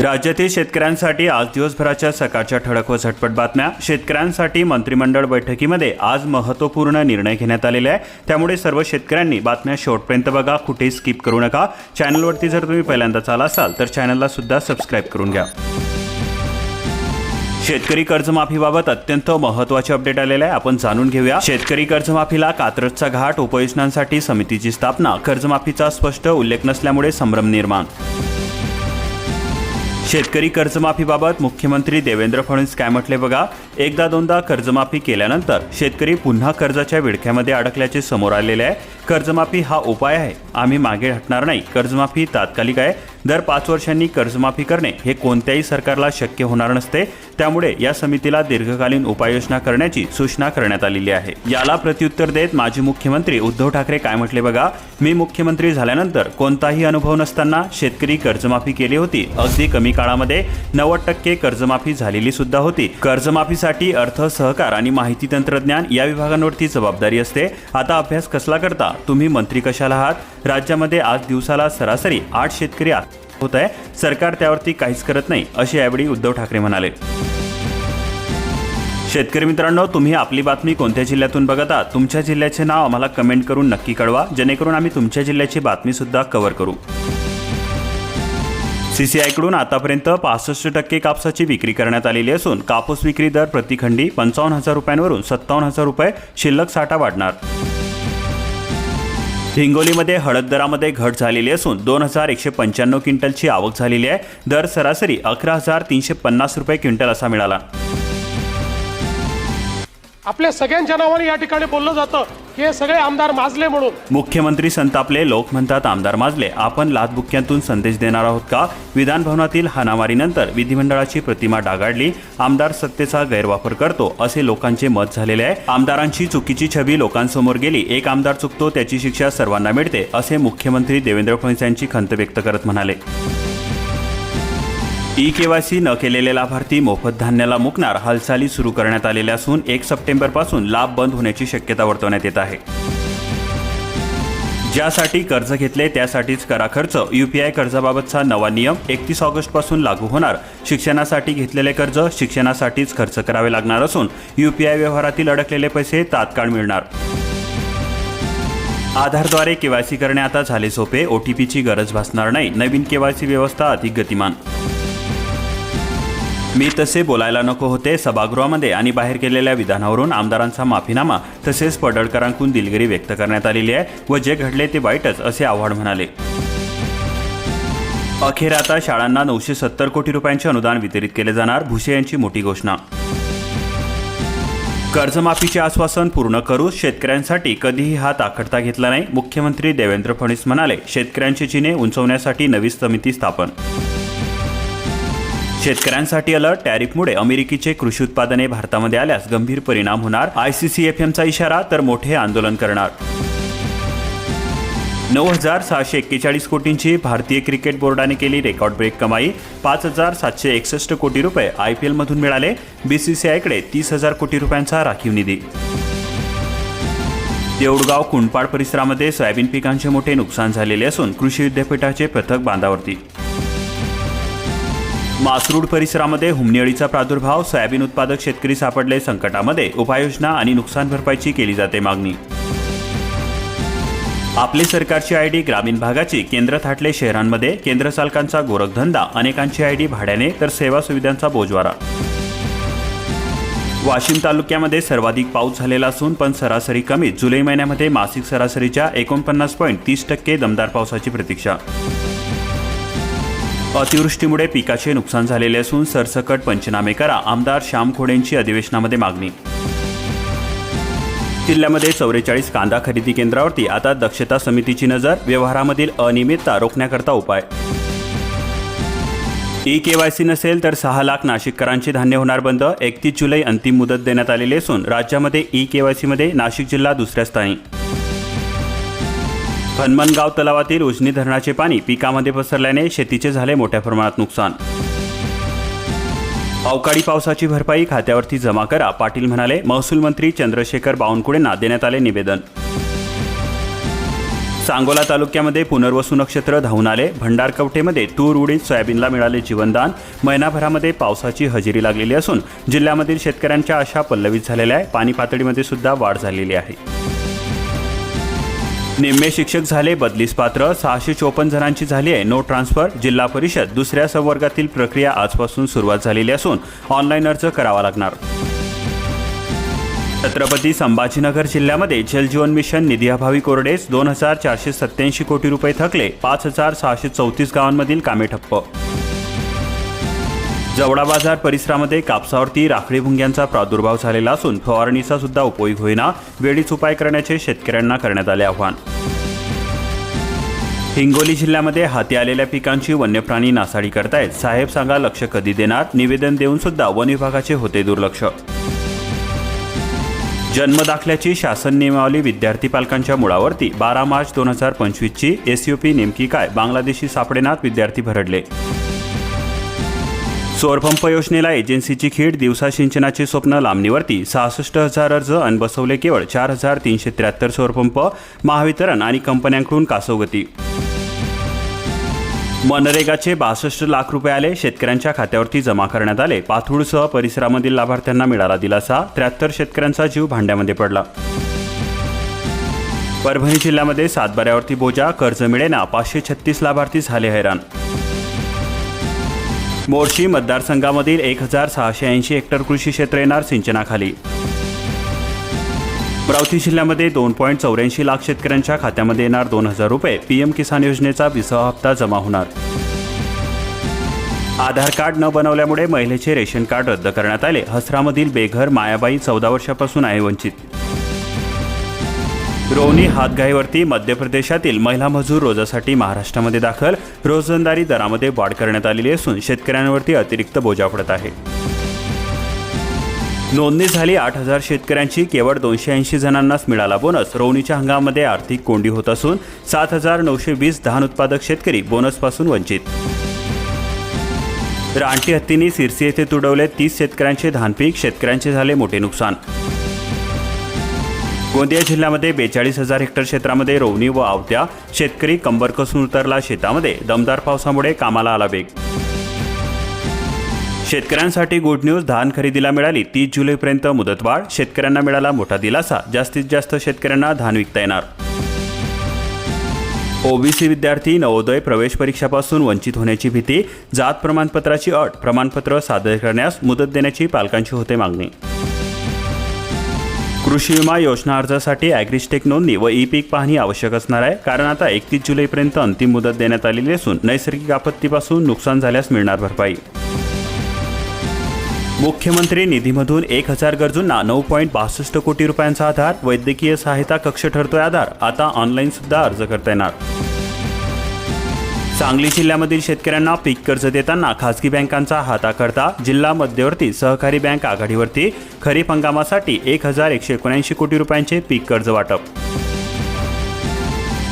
राज्यातील शेतकऱ्यांसाठी आज दिवसभराच्या सकाळच्या ठळक व झटपट बातम्या. शेतकऱ्यांसाठी मंत्रिमंडळ बैठकीमध्ये आज महत्त्वपूर्ण निर्णय घेण्यात आलेले आहे. त्यामुळे सर्व शेतकऱ्यांनी बातम्या शेवटपर्यंत बघा. कुठेही स्किप करू नका. चॅनलवरती जर तुम्ही पहिल्यांदाच आला असाल तर चॅनलला सुद्धा सबस्क्राईब करून घ्या. शेतकरी कर्जमाफीबाबत अत्यंत महत्त्वाचे अपडेट आलेले आहे. आपण जाणून घेऊया. शेतकरी कर्जमाफीला कात्रजचा घाट उपाययोजनांसाठी समितीची स्थापना कर्जमाफीचा स्पष्ट उल्लेख नसल्यामुळे संभ्रम निर्माण शेतकरी कर्जमाफीबाबत मुख्यमंत्री देवेंद्र फडणवीस काय म्हटले बघा? एकदा दोनदा कर्जमाफी केल्यानंतर शेतकरी पुन्हा कर्जाच्या विडख्यामध्ये अडकल्याचे समोर आलेले आहे. कर्जमाफी हा उपाय आहे. आम्ही मागे हटणार नाही. कर्जमाफी तात्कालिक आहे. दर पाच वर्षांनी कर्जमाफी करणे हे कोणत्याही सरकारला शक्य होणार नसते. त्यामुळे या समितीला दीर्घकालीन उपाययोजना करण्याची सूचना करण्यात आलेली आहे. याला प्रत्युत्तर देत माजी मुख्यमंत्री उद्धव ठाकरे काय म्हटले बघा? मी मुख्यमंत्री झाल्यानंतर कोणताही अनुभव नसताना शेतकरी कर्जमाफी केली होती. अगदी कमी काळामध्ये नव्वद टक्के कर्जमाफी झालेली सुद्धा होती. कर्जमाफीसाठी अर्थ सहकार आणि माहिती तंत्रज्ञान या विभागांवरती जबाबदारी असते. आता अभ्यास कसला करता? तुम्ही मंत्री कशाला आहात? राज्यामध्ये आज दिवसाला सरासरी आठ शेतकरी होत आहे. सरकार त्यावरती काहीच करत नाही असे यावेळी उद्धव ठाकरे म्हणाले. शेतकरी मित्रांनो तुम्ही आपली बातमी कोणत्या जिल्ह्यातून बघत? आहात तुमच्या जिल्ह्याचे नाव आम्हाला कमेंट करून नक्की कळवा. जेणेकरून आम्ही तुमच्या जिल्ह्याची बातमी सुद्धा कव्हर करू. सीसीआयकडून आतापर्यंत पासष्ट टक्के कापसाची विक्री करण्यात आलेली असून कापूस विक्री दर प्रतिखंडी पंचावन्न हजार रुपयांवरून सत्तावन्न हजार रुपये शिल्लक साठा वाढणार. हिंगोलीमध्ये हळद दरामध्ये घट झालेली असून दोन हजार एकशे पंच्याण्णव क्विंटलची आवक झालेली आहे. दर सरासरी अकरा हजार तीनशे पन्नास रुपये क्विंटल असा मिळाला. आपल्या सगळ्यांच्या नावाने या ठिकाणी बोललं जातं. की हे सगळे आमदार माजले म्हणून. मुख्यमंत्री संतापले लोक म्हणतात आमदार माजले. आपण लातबुक्यांतून संदेश देणार आहोत का? विधानभवनातील हाणामारीनंतर विधिमंडळाची प्रतिमा डागाळली आमदार सत्तेचा गैरवापर करतो असे लोकांचे मत झालेले आहे. आमदारांची चुकीची छबी लोकांसमोर गेली. एक आमदार चुकतो त्याची शिक्षा सर्वांना मिळते असे मुख्यमंत्री देवेंद्र फडणवीस यांची खंत व्यक्त करत म्हणाले. ई केवायसी न केलेले लाभार्थी मोफत धान्याला मुकणार हालचाली सुरू करण्यात आलेल्या असून एक सप्टेंबरपासून लाभ बंद होण्याची शक्यता वर्तवण्यात येत आहे. ज्यासाठी कर्ज घेतले त्यासाठीच करा खर्च. युपीआय कर्जाबाबतचा नवा नियम एकतीस ऑगस्टपासून लागू होणार. शिक्षणासाठी घेतलेले कर्ज शिक्षणासाठीच खर्च करावे लागणार असून युपीआय व्यवहारातील अडकलेले पैसे तात्काळ मिळणार. आधारद्वारे केवायसी करणे आता झाले सोपे. ओटीपीची गरज भासणार नाही. नवीन केवायसी व्यवस्था अधिक गतिमान. मी तसे बोलायला नको होते. सभागृहामध्ये आणि बाहेर केलेल्या विधानावरून आमदारांचा माफीनामा तसेच पडळकरांकडून दिलगिरी व्यक्त करण्यात आलेली आहे व जे घडले ते वाईटच असे आव्हाड म्हणाले. अखेर आता शाळांना नऊशे सत्तर कोटी रुपयांचे अनुदान वितरित केले जाणार भुसे यांची मोठी घोषणा. कर्जमाफीचे आश्वासन पूर्ण करू शेतकऱ्यांसाठी कधीही हात आखडता घेतला नाही मुख्यमंत्री देवेंद्र फडणवीस म्हणाले शेतकऱ्यांचे चिन्हे उंचवण्यासाठी नवी समिती स्थापन. शेतकऱ्यांसाठी अलर्ट टॅरिफमुळे अमेरिकेचे कृषी उत्पादने भारतामध्ये आल्यास गंभीर परिणाम होणार. आयसीसीएफएमचा इशारा तर मोठे आंदोलन करणार. नऊ हजार सहाशे एक्केचाळीस कोटींची भारतीय क्रिकेट बोर्डाने केली रेकॉर्ड ब्रेक कमाई. पाच हजार सातशे एकसष्ट कोटी रुपये आय पी एलमधून मिळाले. बीसीसीआयकडे तीस हजार कोटी रुपयांचा राखीव निधी. देऊळगाव कुंडपाड परिसरामध्ये सोयाबीन पिकांचे मोठे नुकसान झालेले असून कृषी विद्यापीठाचे पथक बांधावरती. मासरूड परिसरामध्ये हुमणीअळीचा प्रादुर्भाव सोयाबीन उत्पादक शेतकरी सापडले संकटामध्ये उपाययोजना आणि नुकसान भरपाईची केली जाते मागणी. आपली सरकारची आयडी ग्रामीण भागाची केंद्र थाटले शहरांमध्ये केंद्र चालकांचा गोरखधंदा अनेकांची आयडी भाड्याने तर सेवा सुविधांचा बोजवारा. वाशिम तालुक्यामध्ये सर्वाधिक पाऊस झालेला असून पण सरासरी कमी जुलै महिन्यामध्ये मासिक सरासरीच्या एकोणपन्नास पॉईंट तीस टक्के दमदार पावसाची प्रतीक्षा. अतिवृष्टीमुळे पिकाचे नुकसान झालेले असून सरसकट पंचनामे करा. आमदार श्याम खोडेंची अधिवेशनामध्ये मागणी. जिल्ह्यामध्ये चौवेचाळीस कांदा खरेदी केंद्रावरती आता दक्षता समितीची नजर व्यवहारामधील अनियमितता रोखण्याकरता उपाय. ई के वाय सी नसेल तर सहा लाख नाशिककरांचे धान्य होणार बंद. एकतीस जुलै अंतिम मुदत देण्यात आलेली असून राज्यामध्ये ई के वाय सीमध्ये नाशिक जिल्हा दुसऱ्या स्थानी. हनमनगाव तलावातील उजनी धरणाचे पाणी पिकामध्ये पसरल्याने शेतीचे झाले मोठ्या प्रमाणात नुकसान. अवकाळी पावसाची भरपाई खात्यावरती जमा करा पाटील म्हणाले. महसूल मंत्री चंद्रशेखर बावनकुळेंना देण्यात आले निवेदन. सांगोला तालुक्यामध्ये पुनर्वसू नक्षत्र धावून आले. भंडारकवठेमध्ये तूर उडीद सोयाबीनला मिळाले जीवनदान. महिनाभरामध्ये पावसाची हजेरी लागलेली असून जिल्ह्यामधील शेतकऱ्यांच्या आशा पल्लवित झालेल्या आहे. पाणी पातळीमध्ये सुद्धा वाढ झालेली आहे. निम्मे शिक्षक झाले बदलीस पात्र सहाशे चोपन्न जणांची झाली आहे. नो ट्रान्सफर जिल्हा परिषद दुसऱ्या संवर्गातील प्रक्रिया आजपासून सुरुवात झालेली असून ऑनलाईन अर्ज करावा लागणार. छत्रपती संभाजीनगर जिल्ह्यामध्ये जलजीवन मिशन निधीअभावी कोरडेस दोन हजार चारशे सत्याऐंशी कोटी रुपये थकले पाच हजार सहाशे चौतीस गावांमधील कामे ठप्प. जवळा बाजार परिसरामध्ये कापसावरती राखडी भुंग्यांचा प्रादुर्भाव झालेला असून फवारणीचा सुद्धा उपयोग होईना वेळीच उपाय करण्याचे शेतकऱ्यांना करण्यात आले आव्हान. हिंगोली जिल्ह्यामध्ये हाती आलेल्या पिकांची वन्यप्राणी नासाडी करतायत. साहेब सांगा लक्ष कधी देणार? निवेदन देऊन सुद्धा वन विभागाचे होते दुर्लक्ष. जन्मदाखल्याची शासन नियमावली विद्यार्थी पालकांच्या मुळावरती. बारा मार्च दोन हजार पंचवीसची एसयूपी नेमकी काय? बांगलादेशी सापडेनात विद्यार्थी भरडले. सौरपंप योजनेला एजन्सीची खीड दिवसा सिंचनाचे स्वप्न लांबणीवरती. सहासष्ट हजार अर्ज अन बसवले केवळ चार हजार तीनशे त्र्याहत्तर सौरपंप महावितरण आणि कंपन्यांकडून कासवगती. मनरेगाचे बासष्ट लाख रुपये आले शेतकऱ्यांच्या खात्यावरती जमा करण्यात आले. पाथूडसह परिसरामधील लाभार्थ्यांना मिळाला दिलासा त्र्याहत्तर शेतकऱ्यांचा जीव भांड्यामध्ये पडला. परभणी जिल्ह्यामध्ये सातबाऱ्यावरती बोजा कर्ज मिळेना पाचशे छत्तीस लाभार्थी झाले हैराण. मोर्शी मतदारसंघामधील एक हजार सहाशे ऐंशी हेक्टर कृषी क्षेत्र येणार सिंचनाखाली. अमरावती जिल्ह्यामध्ये दोन पॉईंट चौऱ्याऐंशी लाख शेतकऱ्यांच्या खात्यामध्ये येणार दोन हजार रुपये पीएम किसान योजनेचा विसावा हप्ता जमा होणार. आधार कार्ड न बनवल्यामुळे महिलेचे रेशन कार्ड रद्द करण्यात आले. हसरामधील बेघर मायाबाई चौदा वर्षापासून आहे वंचित. रोवणी हातघाईवरती मध्य प्रदेशातील महिला मजूर रोजासाठी महाराष्ट्रामध्ये दाखल. रोजंदारी दरामध्ये वाढ करण्यात आलेली असून शेतकऱ्यांवरती अतिरिक्त बोजा पडत आहे. नोंदणी झाली आठ हजार शेतकऱ्यांची केवळ दोनशे ऐंशी जणांनाच मिळाला बोनस. रोवणीच्या हंगामामध्ये आर्थिक कोंडी होत असून सात हजार नऊशे वीस धान उत्पादक शेतकरी बोनसपासून वंचित. रानटी हत्तींनी सिरसी येथे तुडवले तीस शेतकऱ्यांचे धानपीक शेतकऱ्यांचे झाले मोठे नुकसान. गोंदिया जिल्ह्यामध्ये बेचाळीस हजार हेक्टर क्षेत्रामध्ये रोवणी व आवत्या शेतकरी कंबर कसून उतरला शेतामध्ये. दमदार पावसामुळे कामाला आला वेग. शेतकऱ्यांसाठी गुड न्यूज धान खरेदीला मिळाली तीस जुलैपर्यंत मुदतवाढ. शेतकऱ्यांना मिळाला मोठा दिलासा. जास्तीत जास्त शेतकऱ्यांना धान विकता येणार. ओबीसी विद्यार्थी नवोदय प्रवेश परीक्षापासून वंचित होण्याची भीती. जात प्रमाणपत्राची अट. प्रमाणपत्र सादर करण्यास मुदत देण्याची पालकांची होते मागणी. कृषी विमा योजना अर्जासाठी ॲग्रिस्टेक नोंदणी व ई पीक पाहणी आवश्यक असणार आहे. कारण आता एकतीस जुलैपर्यंत अंतिम मुदत देण्यात आलेली असून नैसर्गिक आपत्तीपासून नुकसान झाल्यास मिळणार भरपाई. मुख्यमंत्री निधीमधून एक हजार गरजूंना नऊ पॉईंट बासष्ट कोटी रुपयांचा आधार वैद्यकीय सहायता कक्ष ठरतोय आधार. आता ऑनलाईन सुद्धा अर्ज करता येणार. सांगली जिल्ह्यामधील शेतकऱ्यांना पीक कर्ज देताना खासगी बँकांचा हाताकरता जिल्हा मध्यवर्ती सहकारी बँक आघाडीवरती खरीप हंगामासाठी एक हजार एकशे एकोणऐंशी कोटी रुपयांचे पीक कर्ज वाटप.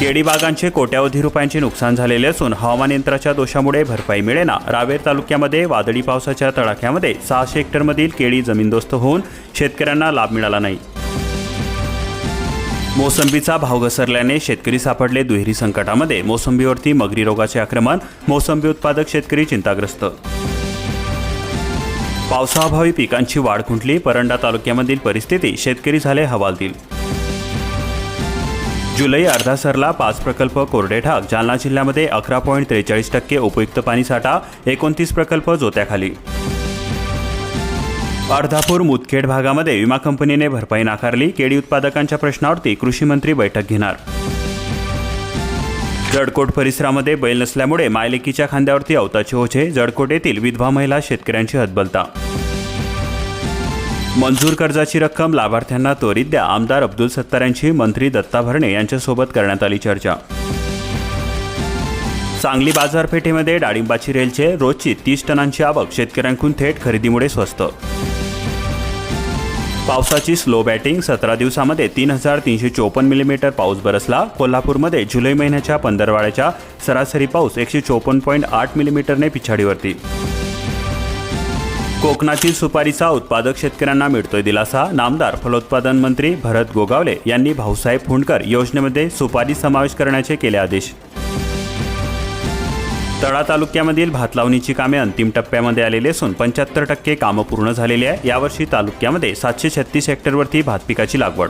केडी बागांचे कोट्यावधी रुपयांचे नुकसान झालेले असून हवामान यंत्राच्या दोषामुळे भरपाई मिळेना. रावेर तालुक्यामध्ये वादळी पावसाच्या तडाख्यामध्ये सहाशे हेक्टरमधील केळी जमीनदोस्त होऊन शेतकऱ्यांना लाभ मिळाला नाही. मोसंबीचा भाव घसरल्याने शेतकरी सापडले दुहेरी संकटामध्ये. मोसंबीवरती मगरी रोगाचे आक्रमण मोसंबी उत्पादक शेतकरी चिंताग्रस्त. पावसाअभावी पिकांची वाढ खुंटली परंडा तालुक्यामधील परिस्थिती शेतकरी झाले हवालदिल. जुलै अर्धा सरला पाच प्रकल्प कोरडे ठाक जालना जिल्ह्यामध्ये अकरा पॉईंट त्रेचाळीस टक्के उपयुक्त पाणीसाठा एकोणतीस प्रकल्प जोत्याखाली. अर्धापूर मुदखेड भागामध्ये विमा कंपनीने भरपाई नाकारली. केळी उत्पादकांच्या प्रश्नावरती कृषी मंत्री बैठक घेणार. जडकोट परिसरामध्ये बैल नसल्यामुळे मायलेकीच्या खांद्यावरती अवताचे ओझे. जडकोट येथील विधवा महिला शेतकऱ्यांची हतबलता. मंजूर कर्जाची रक्कम लाभार्थ्यांना त्वरित द्या. आमदार अब्दुल सत्तार यांची मंत्री दत्ता भरणे यांच्यासोबत करण्यात आली चर्चा. सांगली बाजारपेठेमध्ये डाळिंबाची रेलचे रोजची तीस टनांची आवक. शेतकऱ्यांकडून थेट खरेदीमुळे स्वस्त. पावसाची स्लो बॅटिंग सतरा दिवसामध्ये तीन हजार तीनशे चोपन्न मिलीमीटर पाऊस बरसला. कोल्हापूरमध्ये जुलै महिन्याच्या पंधरवाड्याच्या सरासरी पाऊस एकशे चोपन्न पॉईंट आठ मिलीमीटरने पिछाडीवरती. कोकणातील सुपारीचा उत्पादक शेतकऱ्यांना मिळतोय दिलासा. नामदार फलोत्पादन मंत्री भरत गोगावले यांनी भाऊसाहेब फुंडकर योजनेमध्ये सुपारी समावेश करण्याचे केले आदेश. तळा तालुक्यामधील भात लावणीची कामे अंतिम टप्प्यामध्ये आलेली असून पंच्याहत्तर टक्के कामं पूर्ण झालेली आहे. यावर्षी तालुक्यामध्ये सातशे छत्तीस हेक्टरवरती भात पिकाची लागवड.